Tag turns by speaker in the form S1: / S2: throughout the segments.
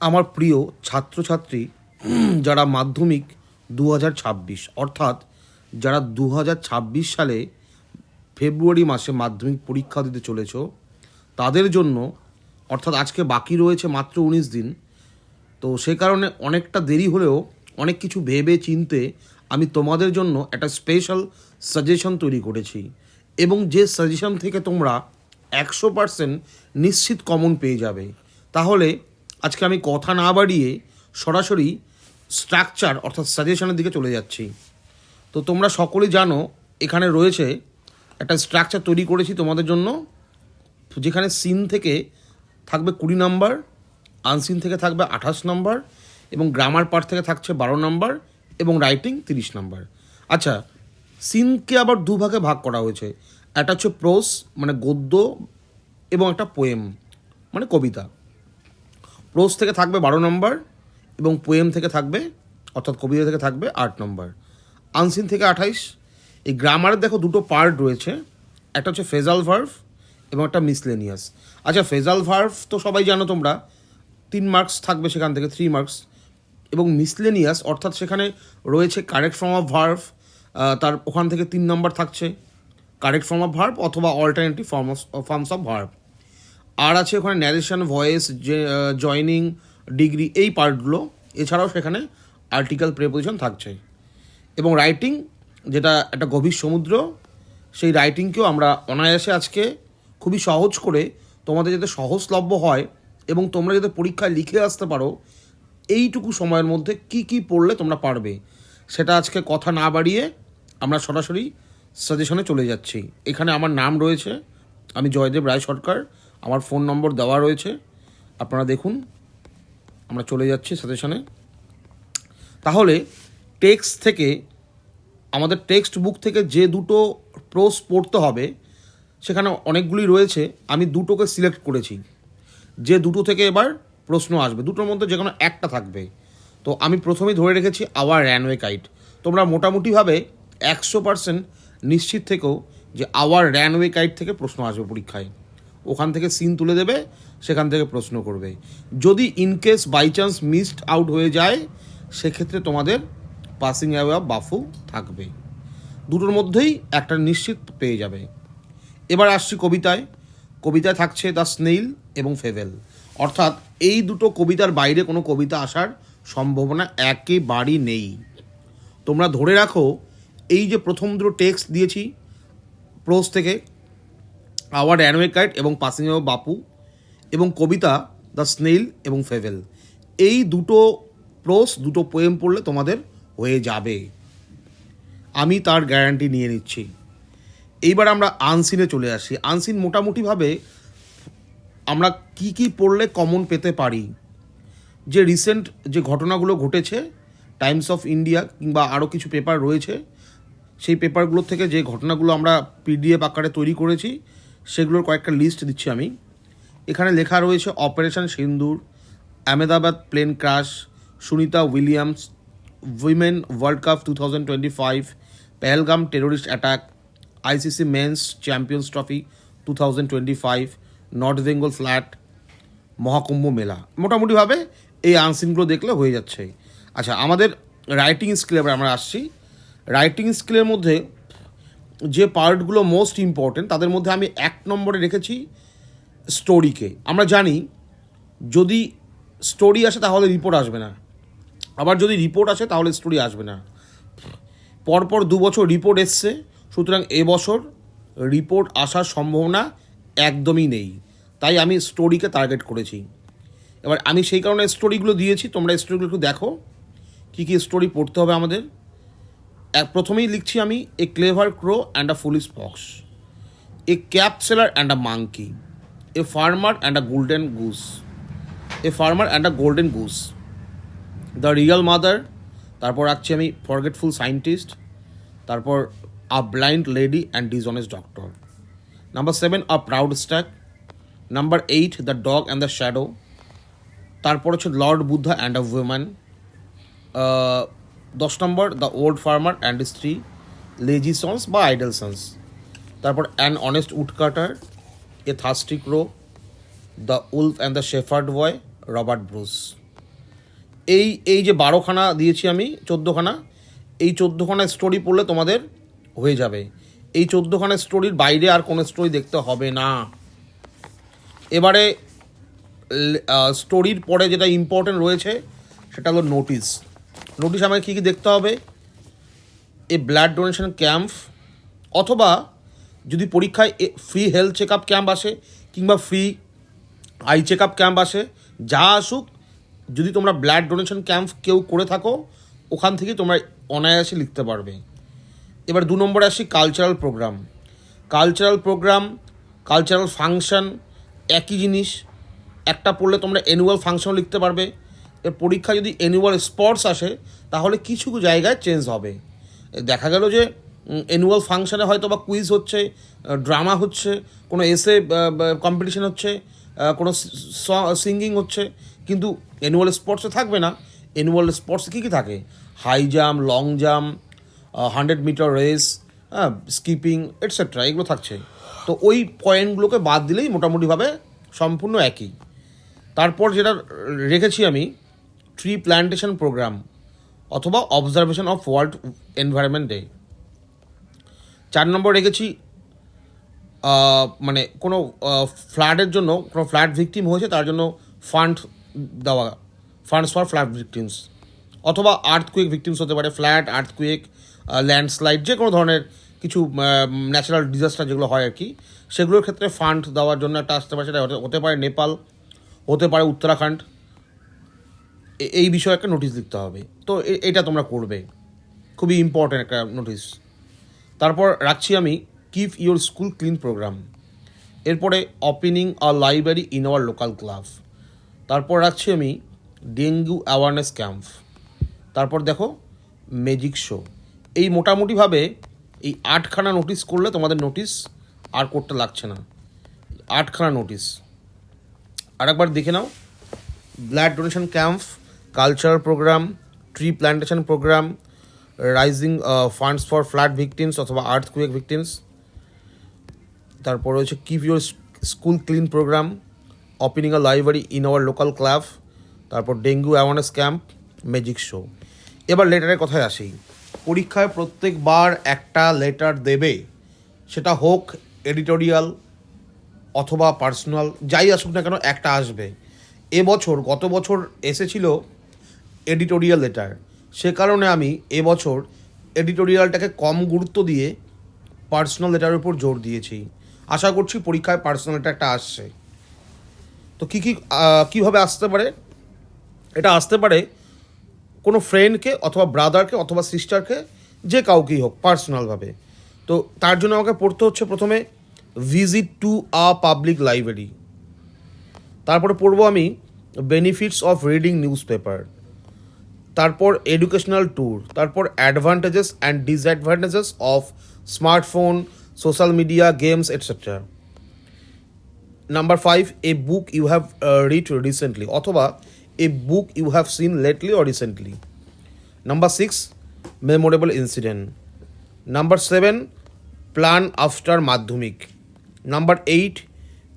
S1: আমার প্রিয় ছাত্রছাত্রী যারা মাধ্যমিক দু হাজার ছাব্বিশ, অর্থাৎ যারা দু হাজার ছাব্বিশ সালে ফেব্রুয়ারি মাসে মাধ্যমিক পরীক্ষা দিতে চলেছ, তাদের জন্য, অর্থাৎ আজকে বাকি রয়েছে মাত্র উনিশ দিন, তো সে কারণে অনেকটা দেরি হলেও অনেক কিছু ভেবে চিনতে আমি তোমাদের জন্য একটা স্পেশাল সাজেশন তৈরি করেছি এবং যে সাজেশন থেকে তোমরা একশো পার্সেন্ট নিশ্চিত কমন পেয়ে যাবে। তাহলে আজকে আমি কথা না বাড়িয়ে সরাসরি স্ট্রাকচার অর্থাৎ সাজেশনের দিকে চলে যাচ্ছি। তো তোমরা সকলেই জানো, এখানে রয়েছে একটা স্ট্রাকচার তৈরি করেছি তোমাদের জন্য, যেখানে সিন থেকে থাকবে কুড়ি নাম্বার আনসিন থেকে থাকবে আঠাশ নম্বর এবং গ্রামার পার্ট থেকে থাকছে বারো নম্বর এবং রাইটিং তিরিশ নম্বর আচ্ছা সিনকে আবার দুভাগে ভাগ করা হয়েছে। একটা হচ্ছে প্রোস মানে গদ্য, এবং একটা পোয়েম মানে কবিতা। প্রোস থেকে থাকবে বারো নম্বর এবং পোয়েম থেকে থাকবে, অর্থাৎ কবিতা থেকে থাকবে আট নম্বর আনসিন থেকে আঠাইশ। এই গ্রামারের দেখো দুটো পার্ট রয়েছে, একটা হচ্ছে ফেজাল ভার্ভ এবং একটা মিসলেনিয়াস আচ্ছা ফেজাল ভার্ভ তো সবাই জানো তোমরা, তিন মার্কস থাকবে সেখান থেকে থ্রি মার্কস এবং মিসলেনিয়াস অর্থাৎ সেখানে রয়েছে কারেক্ট ফর্ম অফ ভার্ভ তার ওখান থেকে তিন নম্বর থাকছে। কারেক্ট ফর্ম অফ ভার্ভ অথবা alternative form of forms of verb আর আছে ওখানে ন্যারেশন ভয়েস জয়নিং ডিগ্রি এই পার্টগুলো এছাড়াও সেখানে আর্টিকেল প্রেপোজিশন থাকছে এবং রাইটিং যেটা একটা গভীর সমুদ্র, সেই রাইটিংকেও আমরা অনায়াসে আজকে খুবই সহজ করে তোমাদের যাতে সহজলভ্য হয় এবং তোমরা যাতে পরীক্ষায় লিখে আসতে পারো, এইটুকু সময়ের মধ্যে কি কি পড়লে তোমরা পারবে? সেটা আজকে কথা না বাড়িয়ে আমরা সরাসরি সাজেশনে চলে যাচ্ছি। এখানে আমার নাম রয়েছে, আমি জয়দেব রায় সরকার আমার ফোন নম্বর দেওয়া রয়েছে। আপনারা দেখুন। আমরা চলে যাচ্ছি সাজেশনে। তাহলে টেক্সট থেকে, আমাদের টেক্সট বুক থেকে যে দুটো প্রোস পড়তে হবে, সেখানে অনেকগুলি রয়েছে। আমি দুটোকে সিলেক্ট করেছি। যে দুটো থেকে এবার প্রশ্ন আসবে। দুটোর মধ্যে যে কোনো একটা থাকবে। তো আমি প্রথমেই ধরে রেখেছি আওয়ার র্যানওয়ে কাইট তোমরা মোটামুটিভাবে একশো পার্সেন্ট নিশ্চিত থেকেও যে আওয়ার র্যানওয়ে কাইট থেকে প্রশ্ন আসবে পরীক্ষায়। ওখান থেকে সিন তুলে দেবে, সেখান থেকে প্রশ্ন করবে। যদি in case by chance missed out হয়ে যায়, সেক্ষেত্রে তোমাদের পাসিং অ্যাওয়ে বাফু থাকবে। দুটোর মধ্যেই একটা নিশ্চিত পেয়ে যাবে। এবার আসছি কবিতায়। কবিতায় থাকছে দ্য স্নেইল এবং ফেভেল অর্থাৎ এই দুটো কবিতার বাইরে কোনো কবিতা আসার সম্ভাবনা একেবারেই নেই। তোমরা ধরে রাখো, এই যে প্রথম দুটো টেক্সট দিয়েছি প্রোজ থেকে আওয়ার অ্যানোয়ে কাইট এবং পাসিং অফ বাপু এবং কবিতা, দ্য স্নেইল এবং ফেভেল। এই দুটো প্রোস, দুটো পোয়েম পড়লে তোমাদের হয়ে যাবে। আমি তার গ্যারান্টি নিয়ে নিচ্ছি। এইবার আমরা আনসিনে চলে আসি। আনসিন মোটামুটিভাবে আমরা কি কি পড়লে কমন পেতে পারি? যে রিসেন্ট যে ঘটনাগুলো ঘটেছে, টাইমস অফ ইন্ডিয়া কিংবা আরও কিছু পেপার রয়েছে, সেই পেপারগুলোর থেকে যে ঘটনাগুলো আমরা পিডিএফ আকারে তৈরি করেছি সেগুলোর কয়েকটা লিস্ট দিচ্ছি আমি। এখানে লেখা রয়েছে operation Sindoor Ahmedabad plane crash Sunita Williams women world cup two thousand twenty five Pahalgam terrorist attack ICC men's champions trophy two thousand twenty five north Bengal flood Mahakumbh Mela মোটামুটিভাবে এই আনসিনগুলো দেখলে হয়ে যাচ্ছে। আচ্ছা আমাদের রাইটিং স্কিল আমরা আসছি। Writing স্কিলের মধ্যে যে পার্টগুলো মোস্ট ইম্পর্টেন্ট তাদের মধ্যে আমি এক নম্বরে রেখেছি স্টোরিকে আমরা জানি, যদি স্টোরি আসে তাহলে রিপোর্ট আসবে না। আবার যদি রিপোর্ট আসে তাহলে স্টোরি আসবে না। পরপর দু বছর রিপোর্ট এসছে, সুতরাং এবছর রিপোর্ট আসার সম্ভাবনা একদমই নেই। তাই আমি স্টোরিকে টার্গেট করেছি। এবার আমি সেই কারণে স্টোরিগুলো দিয়েছি, তোমরা স্টোরিগুলো একটু দেখো, কী কী স্টোরি পড়তে হবে আমাদের। প্রথমেই লিখছি আমি a clever crow and a foolish fox a cap seller and a monkey a farmer and a golden goose a farmer and a golden goose the real mother তারপর রাখছি আমি ফরগেটফুল সায়েন্টিস্ট তারপর a blind lady and dishonest doctor number seven a proud stag number eight the dog and the shadow তারপর হচ্ছে lord Buddha and a woman দশ নম্বর the old farmer and স্ত্রী lazy sons বা idle sons তারপর an honest woodcutter a thirsty crow the wolf and the shepherd boy Robert Bruce এই এই যে বারোখানা দিয়েছি আমি, চোদ্দোখানা, এই চোদ্দোখানা স্টোরি পড়লে তোমাদের হয়ে যাবে। এই চোদ্দোখানা স্টোরির বাইরে আর কোনো স্টোরি দেখতে হবে না। এবারে স্টোরির পরে যেটা ইম্পর্টেন্ট রয়েছে, সেটা হলো নোটিশ নোটিশ আমাকে কী কী দেখতে হবে? এ ব্লাড ডোনেশন ক্যাম্প অথবা যদি পরীক্ষায় a free health check up camp আসে কিংবা free eye check up camp আসে, যা আসুক, যদি তোমরা ব্লাড ডোনেশন ক্যাম্প কেউ করে থাকো, ওখান থেকে তোমরা অনায়াসে লিখতে পারবে। এবার দু নম্বরে আসি cultural programme cultural programme cultural function একই জিনিস। একটা পড়লে তোমরা অ্যানুয়াল ফাংশনও লিখতে পারবে। পরীক্ষা যদি অ্যানুয়াল স্পোর্টস আসে, তাহলে কিছু জায়গায় চেঞ্জ হবে। দেখা গেল যে অ্যানুয়াল ফাংশানে হয়তো বা কুইজ হচ্ছে ড্রামা হচ্ছে, কোনো এসে কম্পিটিশন হচ্ছে কোনো সিঙ্গিং হচ্ছে, কিন্তু অ্যানুয়াল স্পোর্টসে থাকবে না। অ্যানুয়াল স্পোর্টসে কী কী থাকে? High jump long jump hundred metre race হ্যাঁ স্কিপিং এটসেট্রা এগুলো থাকছে। তো ওই পয়েন্টগুলোকে বাদ দিলেই মোটামুটিভাবে সম্পূর্ণ একই। তারপর যেটা রেখেছি আমি ট্রি প্ল্যান্টেশন প্রোগ্রাম অথবা observation of world environment day চার নম্বর রেখেছি মানে কোনো ফ্ল্যাটের জন্য, কোনো ফ্ল্যাট ভিকটিম হয়েছে, তার জন্য ফান্ড দেওয়া ফান্ডস ফর ফ্ল্যাট ভিকটিমস অথবা আর্থকুয়েক ভিকটিমস হতে পারে ফ্ল্যাট আর্থকুয়েক ল্যান্ডস্লাইড যে কোনো ধরনের কিছু ন্যাচারাল ডিজাস্টার যেগুলো হয় আর কি, সেগুলোর ক্ষেত্রে ফান্ড দেওয়ার জন্য একটা আসতে পারে, সেটা হতে- পারে নেপাল, হতে পারে উত্তরাখণ্ড এই বিষয়ে একটা নোটিশ লিখতে হবে। তো এটা তোমরা করবে। খুবই ইম্পর্ট্যান্ট একটা নোটিশ তারপর রাখছি আমি keep your school clean programme এরপরে opening a library in our local club তারপর রাখছি আমি, ডেঙ্গু অ্যাওয়ারনেস ক্যাম্প তারপর দেখো ম্যাজিক শো এই মোটামুটিভাবে এই আটখানা নোটিশ করলে তোমাদের নোটিশ আর করতে লাগছে না। আটখানা নোটিশ আরেকবার দেখে নাও। Blood donation camp cultural programme, tree plantation programme, raising funds for flood victims অথবা আর্থ কুয়েক ভিকটিমস। তারপর হচ্ছে keep your school clean programme, opening a library in our local club, তারপর dengue awareness camp, magic show. এবার লেটারের কথায় আসি। পরীক্ষায় প্রত্যেকবার একটা লেটার দেবে, সেটা হোক এডিটোরিয়াল অথবা পার্সোনাল, যাই আসুক না কেন একটা আসবে। এবছর গত বছর এসেছিল এডিটোরিয়াল লেটার সে কারণে আমি এবছর এডিটোরিয়ালটাকে কম গুরুত্ব দিয়ে পার্সোনাল লেটারের উপর জোর দিয়েছি। আশা করছি পরীক্ষায় পার্সোনাল লেটার একটা আসছে। তো কী কী কীভাবে আসতে পারে? এটা আসতে পারে কোনো ফ্রেন্ডকে অথবা ব্রাদারকে অথবা সিস্টারকে যে কাউকেই হোক পার্সোনালভাবে তো তার জন্য আমাকে পড়তে হচ্ছে প্রথমে visit to a public library তারপরে পড়ব আমি benefits of reading newspaper তারপর এডুকেশনাল ট্যুর তারপর advantages and disadvantages of smartphone social media games etcetera number five a book you have read recently অথবা a book you have seen lately or recently number six memorable incident number seven plan after Madhyamik. Number eight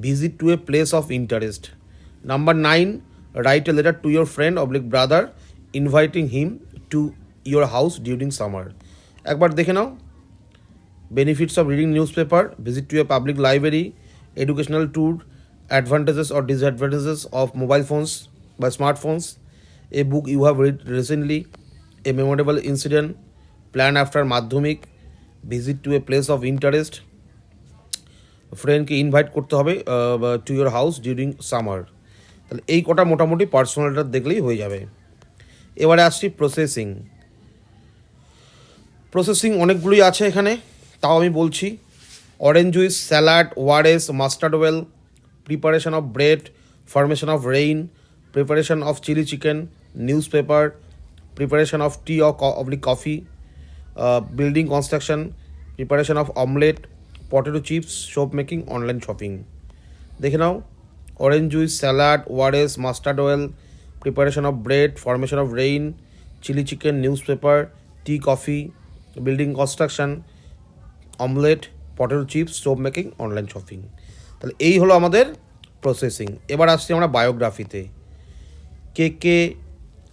S1: visit to a place of interest number nine write a letter to your friend oblique brother inviting him to your house during summer একবার দেখে নাও। Benefits of reading newspaper visit to a public library educational tour advantages or disadvantages of mobile phones বা smartphones a book you have read recently a memorable incident plan after Madhyamik visit to a place of interest ফ্রেন্ডকে invite করতে হবে to your house during summer তাহলে এই কটা মোটামুটি পার্সোনালিটা দেখলেই হয়ে যাবে। এবারে আসছি প্রসেসিং প্রসেসিং অনেকগুলোই আছে এখানে, তাও আমি বলছি orange juice salad wares mustard oil preparation of bread formation of rain preparation of chilli chicken newspaper preparation of tea oblique coffee building construction preparation of omelette potato chips soap making online shopping দেখে নাও orange juice salad wares mustard oil preparation of bread formation of rain chilli chicken newspaper tea coffee building construction omelette potato chips soap making online shopping তাহলে এই হলো আমাদের processing এবার আসছি আমরা বায়োগ্রাফিতে কে কে,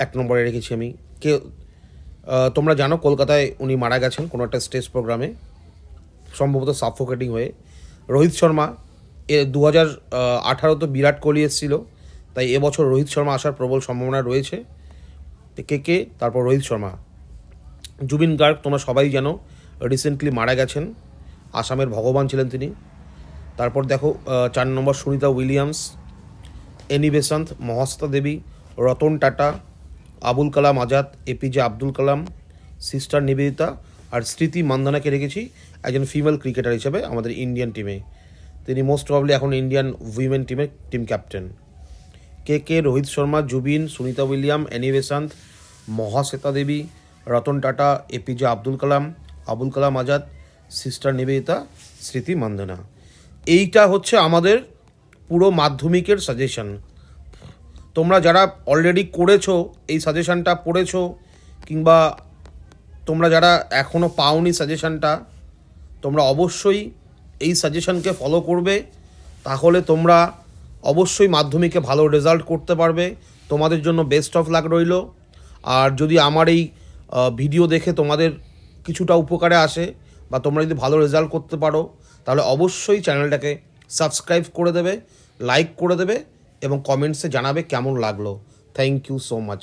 S1: এক নম্বরে রেখেছি আমি। কে তোমরা জানো কলকাতায় উনি মারা গেছেন কোনো একটা স্টেজ প্রোগ্রামে, সম্ভবত সাফোকেটিং হয়ে। রোহিত শর্মা, এ দু হাজার আঠারো তো বিরাট কোহলি এসেছিল। তাই এবছর রোহিত শর্মা আসার প্রবল সম্ভাবনা রয়েছে। কে কে? তারপর রোহিত শর্মা। জুবিন গার্গ, তোমরা সবাই জানো রিসেন্টলি মারা গেছেন। আসামের ভগবান ছিলেন তিনি। তারপর দেখো চার নম্বর Sunita Williams, Annie Besant, Mahasweta Devi, Ratan Tata, Abul Kalam Azad, APJ Abdul Kalam, sister Nivedita আর স্মৃতি মান্দানাকে রেখেছি একজন ফিমেল ক্রিকেটার হিসেবে আমাদের ইন্ডিয়ান টিমে তিনি মোস্ট প্রবলি এখন ইন্ডিয়ান উইমেন টিমের টিম ক্যাপ্টেন কে কে Rohit Sharma, Zubeen, Sunita William Annie Besant, Mahasweta Devi, Ratan Tata, APJ Abdul Kalam, Abul Kalam Azad, sister Nivedita, Smriti Mandhana. এইটা হচ্ছে আমাদের পুরো মাধ্যমিকের সাজেশন। তোমরা যারা অলরেডি করেছ, এই সাজেশনটা পড়েছো, কিংবা তোমরা যারা এখনও পাওনি সাজেশনটা, তোমরা অবশ্যই এই সাজেশনকে ফলো করবে। তাহলে তোমরা অবশ্যই মাধ্যমিকে ভালো রেজাল্ট করতে পারবে। তোমাদের জন্য বেস্ট অফ লাক রইল। আর যদি আমার এই ভিডিও দেখে তোমাদের কিছুটা উপকারে আসে বা তোমরা যদি ভালো রেজাল্ট করতে পারো, তাহলে অবশ্যই চ্যানেলটাকে সাবস্ক্রাইব করে দেবে লাইক করে দেবে এবং কমেন্টসে জানাবে কেমন লাগল। Thank you so much